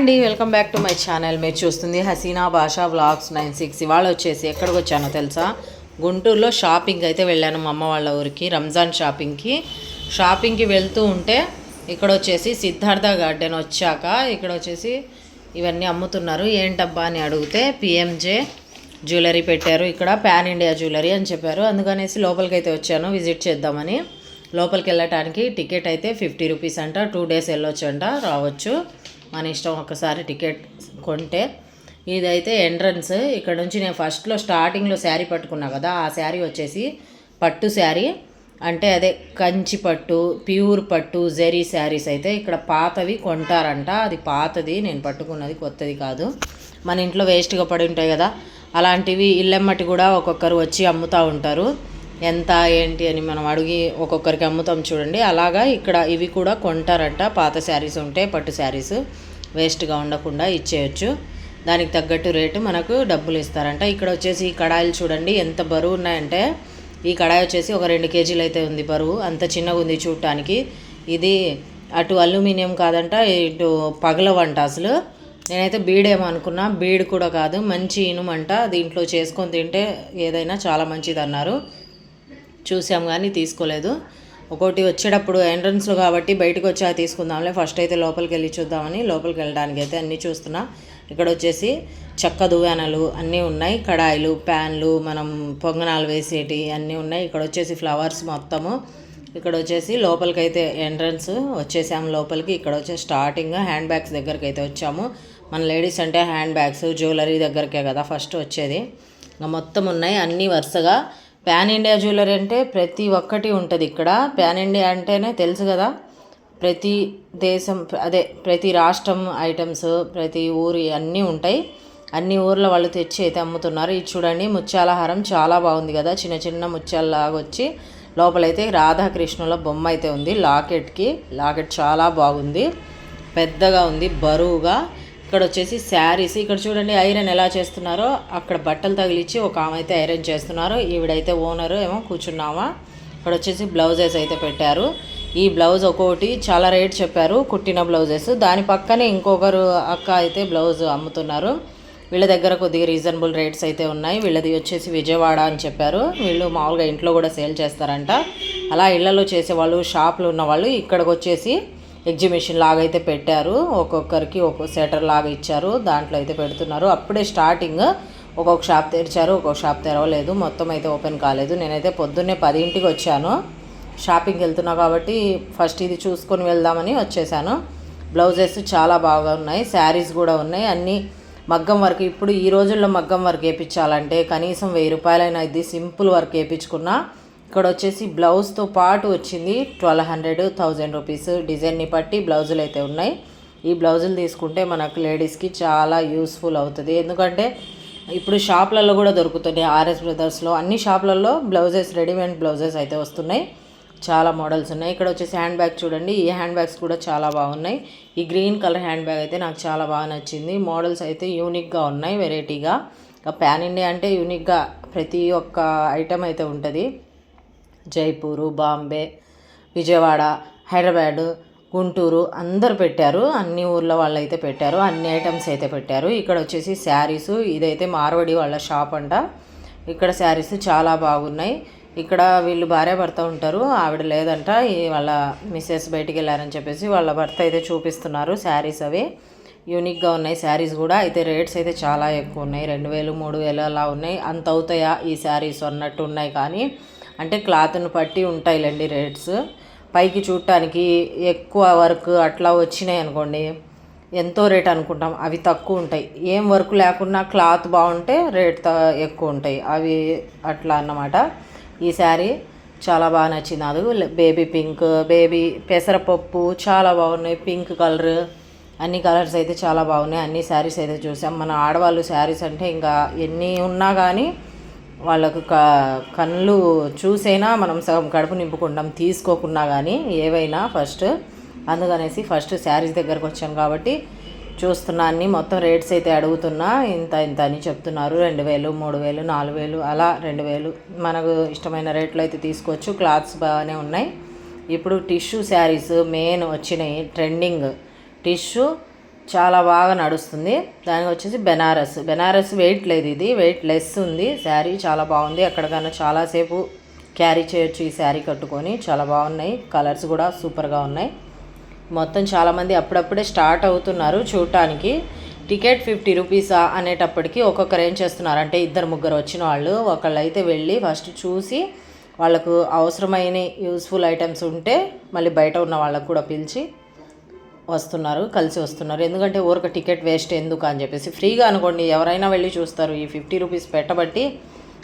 అండి welcome back to my channel. మీరు చూస్తుంది హసీనా భాషా బ్లాగ్స్ నైన్ సిక్స్. ఇవాళ వచ్చేసి ఎక్కడికి వచ్చానో తెలుసా? గుంటూరులో షాపింగ్ అయితే వెళ్ళాను మా అమ్మ వాళ్ళ ఊరికి రంజాన్ షాపింగ్కి. షాపింగ్కి వెళ్తూ ఉంటే ఇక్కడ వచ్చేసి సిద్ధార్థ గార్డెన్ వచ్చాక ఇక్కడ వచ్చేసి ఇవన్నీ అమ్ముతున్నారు. ఏంటబ్బా అని అడిగితే పిఎంజే జ్యువెలరీ పెట్టారు. ఇక్కడ పాన్ ఇండియా జ్యువెలరీ అని చెప్పారు. అందుకనేసి లోపలికి అయితే వచ్చాను విజిట్ చేద్దామని. లోపలికి వెళ్ళటానికి టికెట్ అయితే ఫిఫ్టీ రూపీస్ అంట టూ డేస్ వెళ్ళొచ్చు అంట రావచ్చు. మన ఇష్టం ఒకసారి టికెట్ కొంటే. ఇదైతే ఎంట్రన్స్. ఇక్కడ నుంచి నేను ఫస్ట్లో స్టార్టింగ్లో శారీ పట్టుకున్నా కదా ఆ శారీ వచ్చేసి పట్టు శారీ. అంటే అదే కంచి పట్టు ప్యూర్ పట్టు జెరీ శారీస్ అయితే ఇక్కడ పాతవి కొంటారంట. అది పాతది నేను పట్టుకున్నది కొత్తది కాదు. మన ఇంట్లో వేస్ట్గా పడి ఉంటాయి కదా అలాంటివి ఇల్లెమ్మటి కూడా ఒక్కొక్కరు వచ్చి అమ్ముతూ ఉంటారు. ఎంత ఏంటి అని మనం అడిగి ఒక్కొక్కరికి అమ్ముతాం చూడండి. అలాగా ఇక్కడ ఇవి కూడా కొంటారంట. పాత శారీస్ ఉంటే పట్టు శారీస్ వేస్ట్గా ఉండకుండా ఇచ్చేయచ్చు. దానికి తగ్గట్టు రేటు మనకు డబ్బులు ఇస్తారంట. ఇక్కడ వచ్చేసి ఈ కడాయిలు చూడండి. ఎంత బరువు ఉన్నాయంటే ఈ కడాయి వచ్చేసి ఒక రెండు కేజీలు అయితే ఉంది బరువు. అంత చిన్నగా ఉంది చూడటానికి. ఇది అటు అల్యూమినియం కాదంట ఇటు పగలవంట అసలు. నేనైతే బీడేమో అనుకున్నా. బీడ్ కూడా కాదు. మంచి ఇనుమంట. దీంట్లో చేసుకొని తింటే ఏదైనా చాలా మంచిది అన్నారు చూసాం కానీ తీసుకోలేదు. ఒకటి వచ్చేటప్పుడు ఎంట్రన్స్లో కాబట్టి బయటకు వచ్చా తీసుకుందాంలే. ఫస్ట్ అయితే లోపలికి వెళ్ళి చూద్దామని లోపలికి వెళ్ళడానికి అయితే అన్నీ చూస్తున్నా. ఇక్కడ వచ్చేసి చెక్క దువ్వానలు అన్నీ ఉన్నాయి. కడాయిలు ప్యాన్లు మనం పొంగనాలు వేసేటి అన్నీ ఉన్నాయి. ఇక్కడ వచ్చేసి ఫ్లవర్స్ మొత్తము. ఇక్కడ వచ్చేసి లోపలికి అయితే ఎంట్రన్స్ వచ్చేసాము లోపలికి. ఇక్కడ వచ్చేసి స్టార్టింగ్ హ్యాండ్ బ్యాగ్స్ దగ్గరికి అయితే వచ్చాము. మన లేడీస్ అంటే హ్యాండ్ బ్యాగ్స్ జ్యువెలరీ దగ్గరికే కదా ఫస్ట్ వచ్చేది. ఇంకా మొత్తం ఉన్నాయి. అన్నీ వరుసగా ప్యాన్ ఇండియా జ్యువెలరీ అంటే ప్రతి ఒక్కటి ఉంటుంది ఇక్కడ. ప్యాన్ ఇండియా అంటేనే తెలుసు కదా ప్రతి దేశం అదే ప్రతి రాష్ట్రం ఐటమ్స్ ప్రతి ఊరి అన్నీ ఉంటాయి. అన్ని ఊర్ల వాళ్ళు తెచ్చి అయితే అమ్ముతున్నారు. ఇది చూడండి ముత్యాలహారం చాలా బాగుంది కదా. చిన్న చిన్న ముత్యాలలాగా వచ్చి లోపలైతే రాధాకృష్ణుల బొమ్మ అయితే ఉంది లాకెట్కి. లాకెట్ చాలా బాగుంది. పెద్దగా ఉంది బరువుగా. ఇక్కడ వచ్చేసి శారీస్. ఇక్కడ చూడండి ఐరన్ ఎలా చేస్తున్నారో అక్కడ బట్టలు తగిలిచ్చి ఒక ఆమె అయితే ఐరన్ చేస్తున్నారు. ఈవిడైతే ఓనరు ఏమో కూర్చున్నామా. ఇక్కడ వచ్చేసి బ్లౌజెస్ అయితే పెట్టారు. ఈ బ్లౌజ్ ఒక్కొక్కటి చాలా రేట్ చెప్పారు కుట్టిన బ్లౌజెస్. దాని పక్కనే ఇంకొకరు అక్క అయితే బ్లౌజ్ అమ్ముతున్నారు. వీళ్ళ దగ్గర కొద్దిగా రీజనబుల్ రేట్స్ అయితే ఉన్నాయి. వీళ్ళది వచ్చేసి విజయవాడ అని చెప్పారు. వీళ్ళు మామూలుగా ఇంట్లో కూడా సేల్ చేస్తారంట. అలా ఇళ్ళలో చేసేవాళ్ళు షాపులు ఉన్న వాళ్ళు ఇక్కడికి వచ్చేసి ఎగ్జిబిషన్ లాగా అయితే పెట్టారు. ఒక్కొక్కరికి ఒక్కొక్క సెటర్ లాగా ఇచ్చారు. దాంట్లో అయితే పెడుతున్నారు. అప్పుడే స్టార్టింగ్ ఒక్కొక్క షాప్ తెరిచారు ఒక్కొక్క షాప్ తెరవలేదు. మొత్తం అయితే ఓపెన్ కాలేదు. నేనైతే పొద్దున్నే పదింటికి వచ్చాను. షాపింగ్కి వెళ్తున్నా కాబట్టి ఫస్ట్ ఇది చూసుకొని వెళ్దామని వచ్చేసాను. బ్లౌజెస్ చాలా బాగా ఉన్నాయి. శారీస్ కూడా ఉన్నాయి. అన్నీ మగ్గం వర్క్ ఇప్పుడు ఈ రోజుల్లో మగ్గం వర్క్ వేయించాలంటే కనీసం వెయ్యి రూపాయలైనా ఇది సింపుల్ వర్క్ వేయించుకున్నా ఇక్కడ వచ్చేసి బ్లౌజ్తో పాటు వచ్చింది ట్వెల్వ్ హండ్రెడ్ థౌజండ్ రూపీస్. డిజైన్ని బట్టి బ్లౌజులు అయితే ఉన్నాయి. ఈ బ్లౌజులు తీసుకుంటే మనకు లేడీస్కి చాలా యూస్ఫుల్ అవుతుంది. ఎందుకంటే ఇప్పుడు షాప్లలో కూడా దొరుకుతున్నాయి. ఆర్ఎస్ బ్రదర్స్లో అన్ని షాప్లలో బ్లౌజెస్ రెడీమేడ్ బ్లౌజెస్ అయితే వస్తున్నాయి. చాలా మోడల్స్ ఉన్నాయి. ఇక్కడ వచ్చేసి హ్యాండ్ బ్యాగ్ చూడండి. ఈ హ్యాండ్ బ్యాగ్స్ కూడా చాలా బాగున్నాయి. ఈ గ్రీన్ కలర్ హ్యాండ్ బ్యాగ్ అయితే నాకు చాలా బాగా నచ్చింది. మోడల్స్ అయితే యూనిక్గా ఉన్నాయి వెరైటీగా. ఇంకా ప్యాన్ ఇండియా అంటే యూనిక్గా ప్రతి ఒక్క ఐటెం అయితే ఉంటుంది. జైపూరు బాంబే విజయవాడ హైదరాబాద్ గుంటూరు అందరు పెట్టారు. అన్ని ఊర్ల వాళ్ళు అయితే పెట్టారు. అన్ని ఐటమ్స్ అయితే పెట్టారు. ఇక్కడ వచ్చేసి శారీస్ ఇదైతే మార్వడి వాళ్ళ షాప్ అంట. ఇక్కడ శారీస్ చాలా బాగున్నాయి. ఇక్కడ వీళ్ళు భార్య భర్త ఉంటారు. ఆవిడ లేదంట. ఈ వాళ్ళ మిస్సెస్ బయటికి వెళ్ళారని చెప్పేసి వాళ్ళ భర్త అయితే చూపిస్తున్నారు శారీస్ అవి. యూనిక్గా ఉన్నాయి శారీస్ కూడా. అయితే రేట్స్ అయితే చాలా ఎక్కువ ఉన్నాయి. రెండు వేలు మూడు వేలు అలా ఉన్నాయి. అంత అవుతాయా ఈ శారీస్ అన్నట్టు ఉన్నాయి కానీ అంటే క్లాత్ను బట్టి ఉంటాయిలేండి రేట్స్. పైకి చూడటానికి ఎక్కువ వర్క్ అట్లా వచ్చినాయి అనుకోండి ఎంతో రేట్ అనుకుంటాం. అవి తక్కువ ఉంటాయి. ఏం వర్క్ లేకున్నా క్లాత్ బాగుంటే రేట్ త ఎక్కువ ఉంటాయి. అవి అట్లా అన్నమాట. ఈ శారీ చాలా బాగా నచ్చింది. అది బేబీ పింక్ బేబీ పెసరపప్పు చాలా బాగున్నాయి. పింక్ కలర్ అన్ని కలర్స్ అయితే చాలా బాగున్నాయి. అన్ని శారీస్ అయితే చూసాం. మన ఆడవాళ్ళు శారీస్ అంటే ఇంకా ఎన్ని ఉన్నా కానీ వాళ్ళకు క కళ్ళు చూసైనా మనం సగం కడుపు నింపుకుంటాం తీసుకోకున్నా కానీ ఏవైనా ఫస్ట్. అందుకనేసి ఫస్ట్ శారీస్ దగ్గరకు వచ్చాను కాబట్టి చూస్తున్నా అన్ని. మొత్తం రేట్స్ అయితే అడుగుతున్నా. ఇంత ఇంత అని చెప్తున్నారు. రెండు వేలు మూడు వేలు నాలుగు వేలు అలా రెండు వేలు. మనకు ఇష్టమైన రేట్లు అయితే తీసుకోవచ్చు. క్లాత్స్ బాగానే ఉన్నాయి. ఇప్పుడు టిష్యూ శారీస్ మెయిన్ వచ్చినాయి. ట్రెండింగ్ టిష్యూ చాలా బాగా నడుస్తుంది. దానికి వచ్చేసి బెనారస్. బెనారస్ వెయిట్ లేదు ఇది. వెయిట్ లెస్ ఉంది. శారీ చాలా బాగుంది. ఎక్కడికైనా చాలాసేపు క్యారీ చేయొచ్చు ఈ శారీ కట్టుకొని. చాలా బాగున్నాయి. కలర్స్ కూడా సూపర్గా ఉన్నాయి. మొత్తం చాలామంది అప్పుడప్పుడే స్టార్ట్ అవుతున్నారు చూడటానికి. టికెట్ ఫిఫ్టీ రూపీసా అనేటప్పటికి ఒక్కొక్కరు ఏం చేస్తున్నారు. అంటే ఇద్దరు ముగ్గురు వచ్చిన వాళ్ళు. ఒకళ్ళు అయితే వెళ్ళి ఫస్ట్ చూసి వాళ్ళకు అవసరమైన యూస్ఫుల్ ఐటమ్స్ ఉంటే మళ్ళీ బయట ఉన్న వాళ్ళకు కూడా పిలిచి వస్తున్నారు కలిసి వస్తున్నారు. ఎందుకంటే ఊరక టికెట్ వేస్ట్ ఎందుకు అని చెప్పేసి ఫ్రీగా అనుకోండి ఎవరైనా వెళ్ళి చూస్తారు. ఈ ఫిఫ్టీ రూపీస్ పెట్టబట్టి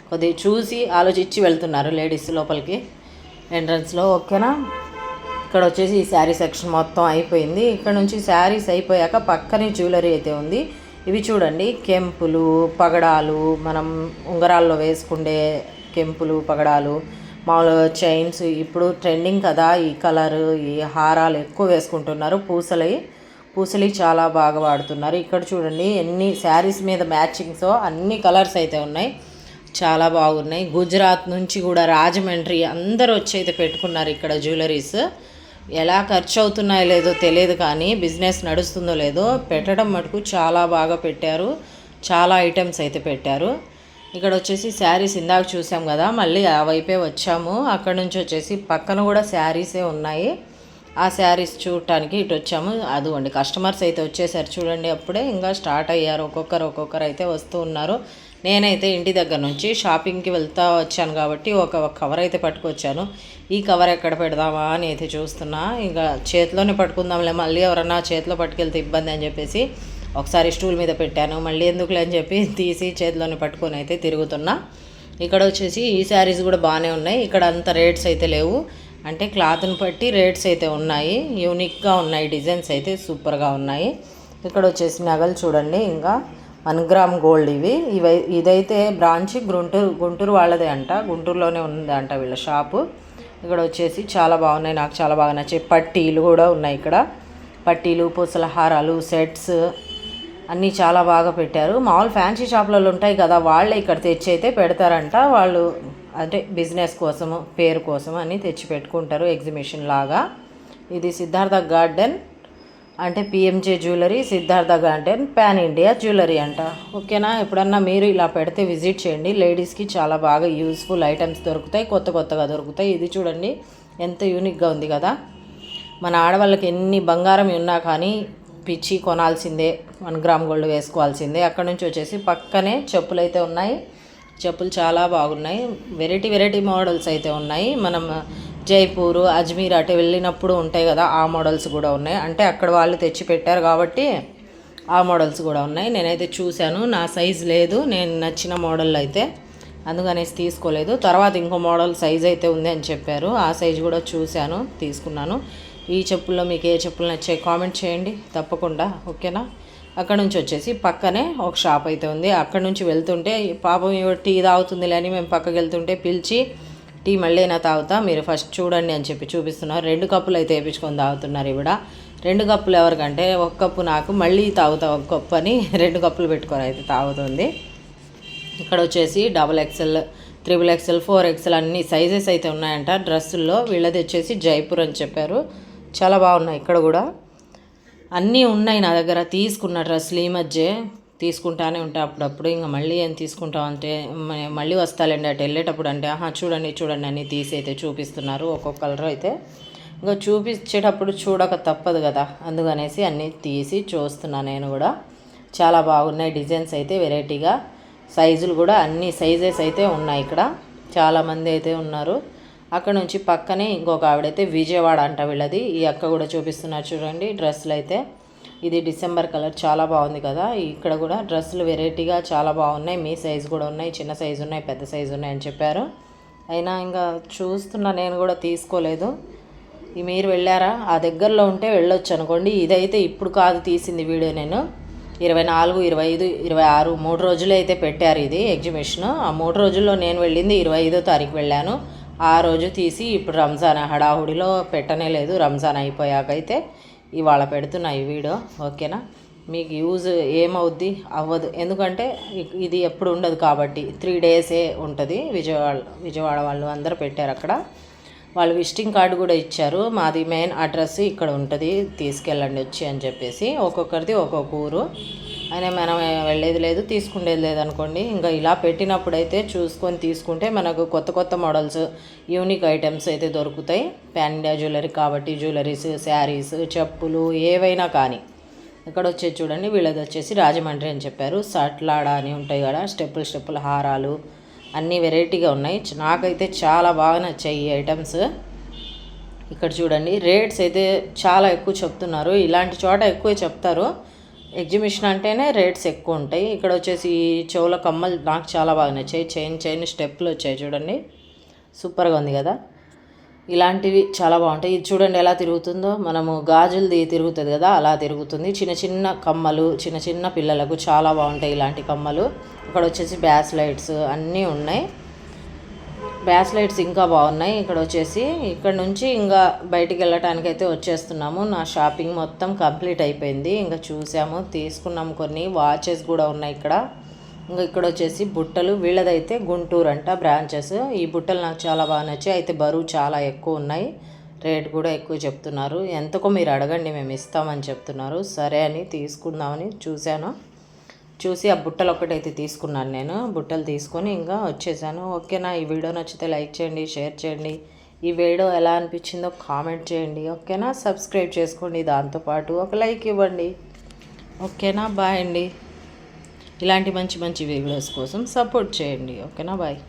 కొద్దిగా చూసి ఆలోచించి వెళ్తున్నారు లేడీస్ లోపలికి ఎంట్రన్స్లో. ఓకేనా? ఇక్కడ వచ్చేసి ఈ శారీ సెక్షన్ మొత్తం అయిపోయింది. ఇక్కడ నుంచి శారీస్ అయిపోయాక పక్కనే జ్యువెలరీ అయితే ఉంది. ఇవి చూడండి కెంపులు పగడాలు మనం ఉంగరాల్లో వేసుకుండే కెంపులు పగడాలు మామూలుగా చైన్స్ ఇప్పుడు ట్రెండింగ్ కదా ఈ కలర్ ఈ హారాలు ఎక్కువ వేసుకుంటున్నారు. పూసలై పూసలి చాలా బాగా వాడుతున్నారు. ఇక్కడ చూడండి ఎన్ని శారీస్ మీద మ్యాచింగ్సో అన్ని కలర్స్ అయితే ఉన్నాయి. చాలా బాగున్నాయి. గుజరాత్ నుంచి కూడా రాజమండ్రి అందరూ వచ్చి అయితే పెట్టుకున్నారు ఇక్కడ జ్యువెలరీస్. ఎలా ఖర్చు అవుతున్నాయో లేదో తెలియదు కానీ బిజినెస్ నడుస్తుందో లేదో పెట్టడం మటుకు చాలా బాగా పెట్టారు. చాలా ఐటమ్స్ అయితే పెట్టారు. ఇక్కడ వచ్చేసి శారీస్ ఇందాక చూసాం కదా మళ్ళీ ఆ వైపే వచ్చాము. అక్కడ నుంచి వచ్చేసి పక్కన కూడా శారీసే ఉన్నాయి. ఆ శారీస్ చూడటానికి ఇటు వచ్చాము. అదిగోండి కస్టమర్స్ అయితే వచ్చేసారు చూడండి అప్పుడే. ఇంకా స్టార్ట్ అయ్యారు ఒక్కొక్కరు ఒక్కొక్కరు అయితే వస్తూ ఉన్నారు. నేనైతే ఇంటి దగ్గర నుంచి షాపింగ్కి వెళ్తా వచ్చాను కాబట్టి ఒక కవర్ అయితే పట్టుకొచ్చాను. ఈ కవర్ ఎక్కడ పెడదామా అని అయితే చూస్తున్నా. ఇంకా చేతిలోనే పట్టుకుందాంలే మళ్ళీ ఎవరన్నా చేతిలో పట్టుకెళ్తే ఇబ్బంది అని చెప్పేసి ఒకసారి స్టూల్ మీద పెట్టాను. మళ్ళీ ఎందుకులే అని చెప్పి తీసి చేతిలోనే పట్టుకొని అయితే తిరుగుతున్నా. ఇక్కడ వచ్చేసి ఈ శారీస్ కూడా బాగానే ఉన్నాయి. ఇక్కడ అంత రేట్స్ అయితే లేవు. అంటే క్లాత్ని బట్టి రేట్స్ అయితే ఉన్నాయి. యూనిక్గా ఉన్నాయి. డిజైన్స్ అయితే సూపర్గా ఉన్నాయి. ఇక్కడ వచ్చేసి నగలు చూడండి. ఇంకా వన్ గ్రామ్ గోల్డ్ ఇవి. ఇవి ఇదైతే బ్రాంచ్ గుంటూరు గుంటూరు వాళ్ళదే అంట. గుంటూరులోనే ఉంది అంట వీళ్ళ షాపు. ఇక్కడ వచ్చేసి చాలా బాగున్నాయి. నాకు చాలా బాగా నచ్చాయి. పట్టీలు కూడా ఉన్నాయి ఇక్కడ. పట్టీలు పూసల హారాలు సెట్స్ అన్నీ చాలా బాగా పెట్టారు. మామూలు ఫ్యాన్సీ షాపులలో ఉంటాయి కదా వాళ్ళే ఇక్కడ తెచ్చి అయితే పెడతారంట. వాళ్ళు అంటే బిజినెస్ కోసము పేరు కోసం అని తెచ్చి పెట్టుకుంటారు ఎగ్జిబిషన్ లాగా. ఇది సిద్ధార్థ గార్డెన్ అంటే PMJ jewellery Siddhartha Garden pan India jewellery అంట. ఓకేనా? ఎప్పుడన్నా మీరు ఇలా పెడితే విజిట్ చేయండి. లేడీస్కి చాలా బాగా యూస్ఫుల్ ఐటమ్స్ దొరుకుతాయి కొత్త కొత్తగా దొరుకుతాయి. ఇది చూడండి ఎంత యూనిక్గా ఉంది కదా. మన ఆడవాళ్ళకి ఎన్ని బంగారం ఉన్నా కానీ పిచ్చి కొనాల్సిందే వన్ గ్రామ్ గోల్డ్ వేసుకోవాల్సిందే. అక్కడ నుంచి వచ్చేసి పక్కనే చెప్పులు అయితే ఉన్నాయి. చెప్పులు చాలా బాగున్నాయి. వెరైటీ వెరైటీ మోడల్స్ అయితే ఉన్నాయి. మనం జైపూర్ అజ్మీర్ అటు వెళ్ళినప్పుడు ఉంటాయి కదా ఆ మోడల్స్ కూడా ఉన్నాయి. అంటే అక్కడ వాళ్ళు తెచ్చి పెట్టారు కాబట్టి ఆ మోడల్స్ కూడా ఉన్నాయి. నేనైతే చూశాను. నా సైజ్ లేదు. నేను నచ్చిన మోడల్ అయితే అందుకనేసి తీసుకోలేదు. తర్వాత ఇంకో మోడల్ సైజ్ అయితే ఉంది అని చెప్పారు. ఆ సైజ్ కూడా చూశాను తీసుకున్నాను. ఈ చెప్పుల్లో మీకు ఏ చెప్పులు నచ్చాయి కామెంట్ చేయండి తప్పకుండా ఓకేనా? అక్కడ నుంచి వచ్చేసి పక్కనే ఒక షాప్ అయితే ఉంది. అక్కడ నుంచి వెళ్తుంటే పాపం టీ తాగుతుంది లేని మేము పక్కకి వెళ్తుంటే పిలిచి టీ మళ్ళీ అయినా తాగుతా మీరు ఫస్ట్ చూడండి అని చెప్పి చూపిస్తున్నారు. రెండు కప్పులు అయితే వేయించుకొని తాగుతున్నారు ఇవిడ రెండు కప్పులు ఎవరికంటే ఒక కప్పు నాకు మళ్ళీ తాగుతా ఒక కప్పు అని రెండు కప్పులు పెట్టుకొని అయితే తాగుతుంది. ఇక్కడ వచ్చేసి double XL triple XL four XL అన్ని సైజెస్ అయితే ఉన్నాయంట. డ్రెస్సుల్లో వీళ్ళది వచ్చేసి జైపూర్ అని చెప్పారు. చాలా బాగున్నాయి ఇక్కడ కూడా. అన్నీ ఉన్నాయి నా దగ్గర. తీసుకున్న డ్రెస్సులు ఈ మధ్య తీసుకుంటానే ఉంటా అప్పుడప్పుడు. ఇంకా మళ్ళీ ఏం తీసుకుంటాం అంటే మళ్ళీ వస్తాలండి అటు వెళ్ళేటప్పుడు అంటే ఆహా చూడండి చూడండి అని తీసి అయితే చూపిస్తున్నారు ఒక్కొక్క కలర్ అయితే. ఇంకా చూపించేటప్పుడు చూడక తప్పదు కదా. అందుకనేసి అన్నీ తీసి చూస్తున్నా నేను కూడా. చాలా బాగున్నాయి డిజైన్స్ అయితే వెరైటీగా. సైజులు కూడా అన్ని సైజెస్ అయితే ఉన్నాయి ఇక్కడ. చాలామంది అయితే ఉన్నారు. అక్కడ నుంచి పక్కనే ఇంకొక ఆవిడైతే విజయవాడ అంట వీళ్ళది. ఈ అక్క కూడా చూపిస్తున్నారు చూడండి డ్రెస్సులు అయితే. ఇది డిసెంబర్ కలర్ చాలా బాగుంది కదా. ఇక్కడ కూడా డ్రెస్సులు వెరైటీగా చాలా బాగున్నాయి. మీ సైజు కూడా ఉన్నాయి. చిన్న సైజు ఉన్నాయి పెద్ద సైజు ఉన్నాయి అని చెప్పారు. అయినా ఇంకా చూస్తున్నా నేను కూడా తీసుకోలేదు. మీరు వెళ్ళారా? ఆ దగ్గరలో ఉంటే వెళ్ళొచ్చు అనుకోండి. ఇదైతే ఇప్పుడు కాదు తీసింది వీడియో నేను. ఇరవై నాలుగు ఇరవై ఐదు ఇరవై ఆరు మూడు రోజులు అయితే పెట్టారు ఇది ఎగ్జిబిషన్. ఆ మూడు రోజుల్లో నేను వెళ్ళింది ఇరవై ఐదో తారీఖు వెళ్ళాను. ఆ రోజు తీసి ఇప్పుడు రంజాన్ హడాహుడిలో పెట్టనే లేదు. రంజాన్ అయిపోయాక అయితే ఇవాళ పెడుతున్నా ఈ వీడియో. ఓకేనా? మీకు యూజ్ ఏమవుద్ది? అవ్వదు. ఎందుకంటే ఇది ఎప్పుడు ఉండదు కాబట్టి త్రీ డేసే ఉంటుంది. విజయవాడ విజయవాడ వాళ్ళు అందరూ పెట్టారు అక్కడ. వాళ్ళు విజిటింగ్ కార్డు కూడా ఇచ్చారు. మాది మెయిన్ అడ్రస్ ఇక్కడ ఉంటుంది. తీసుకెళ్ళండి వచ్చి అని చెప్పేసి. ఒక్కొక్కరిది ఒక్కొక్క ఊరు. అయినా మనం వెళ్ళేది లేదు తీసుకునేది లేదు అనుకోండి. ఇంకా ఇలా పెట్టినప్పుడైతే చూసుకొని తీసుకుంటే మనకు కొత్త కొత్త మోడల్స్ యూనిక్ ఐటమ్స్ అయితే దొరుకుతాయి. ప్యాండా జ్యువెలరీ కాబట్టి జ్యువెలరీస్ శారీస్ చెప్పులు ఏవైనా కానీ. ఇక్కడ వచ్చేది చూడండి వీళ్ళది వచ్చేసి రాజమండ్రి అని చెప్పారు. సట్లాడ అని ఉంటాయి కదా స్టెప్పులు స్టెప్పులు హారాలు అన్ని వెరైటీగా ఉన్నాయి. నాకైతే చాలా బాగా నచ్చాయి ఈ ఐటమ్స్. ఇక్కడ చూడండి రేట్స్ అయితే చాలా ఎక్కువ చెప్తున్నారు. ఇలాంటి చోట ఎక్కువ చెప్తారు. ఎగ్జిబిషన్ అంటేనే రేట్స్ ఎక్కువ ఉంటాయి. ఇక్కడ వచ్చేసి చెవుల కమ్మలు నాకు చాలా బాగా నచ్చాయి. చైన్ చైన్ స్టెప్లు వచ్చాయి చూడండి. సూపర్గా ఉంది కదా. ఇలాంటివి చాలా బాగుంటాయి. ఇది చూడండి ఎలా తిరుగుతుందో. మనము గాజులది తిరుగుతుంది కదా అలా తిరుగుతుంది. చిన్న చిన్న కమ్మలు చిన్న చిన్న పిల్లలకు చాలా బాగుంటాయి ఇలాంటి కమ్మలు. ఇక్కడ వచ్చేసి బ్యాస్ లైట్స్ అన్నీ ఉన్నాయి. ప్యాస్ లైట్స్ ఇంకా బాగున్నాయి. ఇక్కడ వచ్చేసి ఇక్కడ నుంచి ఇంకా బయటికి వెళ్ళటానికి అయితే వచ్చేస్తున్నాము. నా షాపింగ్ మొత్తం కంప్లీట్ అయిపోయింది. ఇంకా చూసాము తీసుకున్నాము కొన్ని. వాచెస్ కూడా ఉన్నాయి ఇక్కడ. ఇంకా ఇక్కడ వచ్చేసి బుట్టలు వీళ్ళదైతే గుంటూరు అంట బ్రాంచెస్. ఈ బుట్టలు నాకు చాలా బాగా నచ్చాయి. అయితే బరువు చాలా ఎక్కువ ఉన్నాయి. రేట్ కూడా ఎక్కువ చెప్తున్నారు. ఎంతకో మీరు అడగండి మేము ఇస్తామని చెప్తున్నారు. సరే అని తీసుకుందామని చూశాను. చూసి ఆ బుట్టలు ఒకటైతే తీసుకున్నాను నేను. బుట్టలు తీసుకొని ఇంకా వచ్చేసాను. ఓకేనా? ఈ వీడియో నచ్చితే లైక్ చేయండి షేర్ చేయండి. ఈ వీడియో ఎలా అనిపించిందో కామెంట్ చేయండి. ఓకేనా? సబ్స్క్రైబ్ చేసుకోండి. దాంతోపాటు ఒక లైక్ ఇవ్వండి. ఓకేనా? బాయ్ అండి. ఇలాంటి మంచి మంచి వీడియోస్ కోసం సపోర్ట్ చేయండి. ఓకేనా? బాయ్.